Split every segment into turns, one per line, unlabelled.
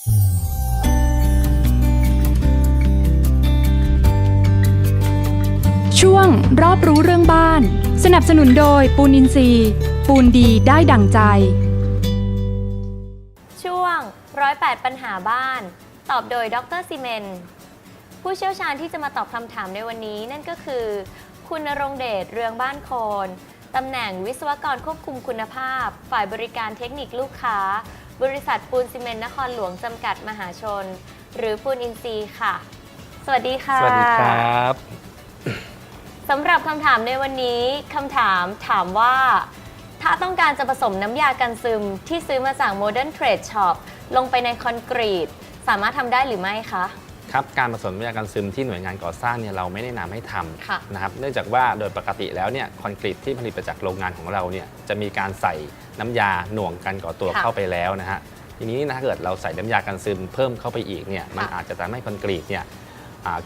ช่วงรอบรู้เรื่องบ้าน สนับสนุนโดยปูนอินซีย์ปูนดีได้ดั่งใจ
ช่วงร้อยแปดปัญหาบ้าน ตอบโดยดรซีเมน ผู้เชี่ยวชาญที่จะมาตอบคำถามในวันนี้นั่นก็คือ คุณณรงเดชเรืองบ้านโคนตำแหน่งวิศวกรควบคุมคุณภาพ ฝ่ายบริการเทคนิคลูกค้า บริษัทปูนซีเมนต์นครหลวงจำกัดมหาชน หรือปูนอินซีย์ค่ะ สวัสดีค่ะ
สวัสดีครับ
สำหรับคำถามในวันนี้คำถามถามว่า ถ้าต้องการจะผสมน้ำยากันซึมที่ซื้อมาจาก Modern Trade Shop ลงไปในคอนกรีต สามารถทำได้หรือไม่คะ
ครับการผสมน้ำยากันซึมที่หน่วยงานก่อสร้างเนี่ยเราไม่ได้นำให้ท
ค่ะำ
นะครับเนื่องจากว่าโดยปกติแล้วเนี่ยคอนกรีตที่ผลิตมาจากโรงงานของเราเนี่ยจะมีการใส่น้ำยาหน่วงกันก่อตัว
ค่ะ
เข้าไปแล้วนะฮะทีนี้ถ้าเกิดเราใส่น้ำยากันซึมเพิ่มเข้าไปอีกเนี่ยมัน
ค่ะ
อาจจะทำให้คอนกรีตเนี่ยอ่า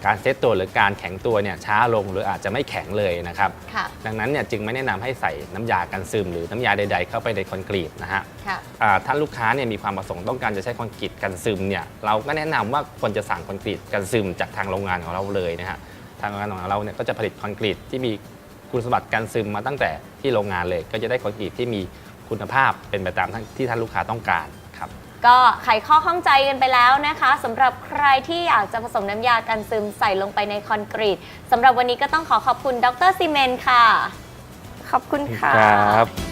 การเซตตัวหรือการแข็งตัวเนี่ยช้าลงหรืออาจจะไม่แข็งเลยนะครับ
ค่ะ
ดังนั้นเนี่ยจึงไม่แนะนำให้ใส่น้ำยากันซึม หรือน้ำยาใด ๆ เข้าไปในคอนกรีตนะฮะ
ค่ะ
อ่าท่านลูกค้าเนี่ยมีความประสงค์ต้องการจะใช้คอนกรีตกันซึมเนี่ยเราก็แนะนำว่าควรจะสั่งคอนกรีตกันซึมจากทางโรงงานของเราเลยนะฮะทางโรงงานของเราเนี่ยก็จะผลิตคอนกรีตที่มีคุณสมบัติกันซึมมาตั้งแต่ที่โรงงานเลย ก็จะได้คอนกรีตที่มีคุณภาพเป็นไปตามที่ท่านลูกค้าต้องการครับ
ก็ไขข้อข้องใจกันไปแล้วนะคะสำหรับใครที่อยากจะผสมน้ำยากันซึมใส่ลงไปในคอนกรีตสำหรับวันนี้ก็ต้องขอขอบคุณดรซีเมนต์ค่ะ ขอบคุณค่ะ
ครับ